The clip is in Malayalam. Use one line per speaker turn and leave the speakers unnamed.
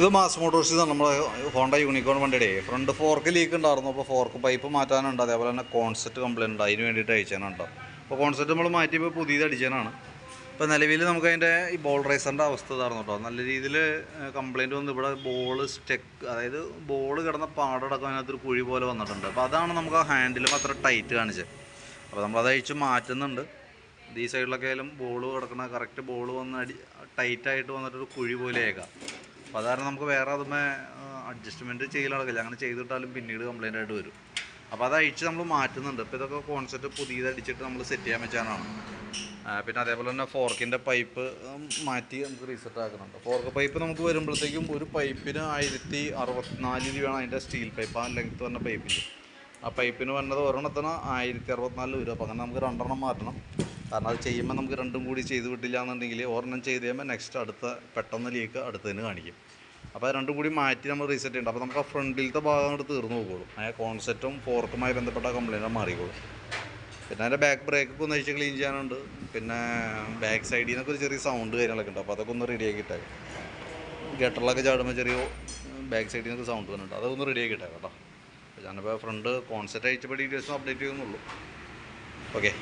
ഇത് മാസ് മോട്ടോഴ്സ് നമ്മൾ ഹോണ്ട യൂണിക്കോൺ വണ്ടിയുടെ ഫ്രണ്ട് ഫോർക്ക് ലീക്ക് ഉണ്ടായിരുന്നു. അപ്പോൾ ഫോർക്ക് പൈപ്പ് മാറ്റാനുണ്ട്. അതേപോലെ തന്നെ കോൺസെപ്റ്റ് കംപ്ലൈന്റ് ഉണ്ട്. അതിന് വേണ്ടിയിട്ട് അയച്ചാനുണ്ട്. അപ്പോൾ കോൺസെപ്റ്റ് നമ്മൾ മാറ്റിയപ്പോൾ പുതിയത് അടിച്ചാനാണ്. ഇപ്പോൾ നിലവിൽ നമുക്ക് അതിന്റെ ഈ ബോൾ റൈസറിന്റെ അവസ്ഥ ഇതായിരുന്നു കേട്ടോ നല്ല രീതിയിൽ കംപ്ലൈന്റ് വന്ന് ഇവിടെ ബോൾ സ്റ്റെക്ക് അതായത് ബോൾ കിടന്ന പാടടക്കം അതിനകത്തൊരു കുഴി പോലെ വന്നിട്ടുണ്ട്. അപ്പോൾ അതാണ് നമുക്ക് ആ ഹാൻഡിലും അത്ര ടൈറ്റ് കാണിച്ചത് അപ്പോൾ നമ്മളത് അയച്ച് മാറ്റുന്നുണ്ട്. ഈ സൈഡിലൊക്കെ ആയാലും ബോൾ കിടക്കുന്ന കറക്റ്റ് ബോൾ വന്ന് അടി ടൈറ്റായിട്ട് വന്നിട്ടൊരു കുഴി പോലെ ആക്കാം അപ്പോൾ അതാരണം നമുക്ക് വേറെ അതുമേ അഡ്ജസ്റ്റ്മെന്റ് ചെയ്യൽ നടക്കില്ല. അങ്ങനെ ചെയ്തിട്ടാലും പിന്നീട് കംപ്ലൈന്റ് ആയിട്ട് വരും. അപ്പോൾ അത് അഴിച്ച് നമ്മൾ മാറ്റുന്നുണ്ട്. അപ്പോൾ ഇതൊക്കെ കോൺസെപ്റ്റ് പുതിയത് അടിച്ചിട്ട് നമ്മൾ സെറ്റ് ചെയ്യാൻ വെച്ചാണ് പിന്നെ അതേപോലെ തന്നെ ഫോർക്കിന്റെ പൈപ്പ് മാറ്റി നമുക്ക് റീസെറ്റ് ആക്കുന്നുണ്ട്. ഫോർക്ക് പൈപ്പ് നമുക്ക് വരുമ്പോഴത്തേക്കും ഒരു പൈപ്പിന് ആയിരത്തി അറുപത്തിനാല് രൂപയാണ് അതിന്റെ സ്റ്റീൽ പൈപ്പ് ആ ലെങ്ത്ത് വന്ന പൈപ്പിൽ ആ പൈപ്പിന് വന്നത് ഒരെണ്ണത്തിന് ആയിരത്തി അറുപത്തിനാല് രൂപ. അപ്പോൾ അങ്ങനെ നമുക്ക് രണ്ടെണ്ണം മാറ്റണം. കാരണം അത് ചെയ്യുമ്പോൾ നമുക്ക് രണ്ടും കൂടി ചെയ്ത് വിട്ടില്ല എന്നുണ്ടെങ്കിൽ ഒരെണ്ണം ചെയ്ത് കഴിയുമ്പോൾ നെക്സ്റ്റ് അടുത്ത പെട്ടെന്ന് ലീക്ക് അടുത്തതിന് കാണിക്കും. അപ്പോൾ രണ്ടും കൂടി മാറ്റി നമ്മൾ റീസെറ്റ് ചെയ്യണം അപ്പോൾ നമുക്ക് ആ ഫ്രണ്ടിലത്തെ ഭാഗം അങ്ങോട്ട് തീർന്നു പോകുള്ളൂ. ആ കോൺസെപ്റ്റും ഫോർക്കുമായി ബന്ധപ്പെട്ട കംപ്ലൈന്റ് മാറിക്കോളും. പിന്നെ അതിന്റെ ബാക്ക് ബ്രേക്കൊക്കെ ഒന്ന് അഴിച്ച് ക്ലീൻ ചെയ്യാനുണ്ട്. പിന്നെ ബാക്ക് സൈഡിൽ നിന്നൊക്കെ ഒരു ചെറിയ സൗണ്ട് കാര്യങ്ങളൊക്കെ ഉണ്ട്. അപ്പോൾ അതൊക്കെ ഒന്ന് റെഡിയാക്കി ഇട്ടേക്കാം. ഗട്ടറിലൊക്കെ ചാടുമ്പോൾ ചെറിയ ബാക്ക് സൈഡിൽ നിന്നൊക്കെ സൗണ്ട് വരുന്നുണ്ട് അതൊന്ന് റെഡിയാക്കി ഇട്ടേക്കാം കേട്ടോ. ഞാനിപ്പോൾ ഫ്രണ്ട് കോൺസെപ്റ്റ് അയച്ചപ്പോൾ ഡീറ്റെയിൽസും അപ്ഡേറ്റ് ചെയ്യുന്നുള്ളൂ. ഓക്കെ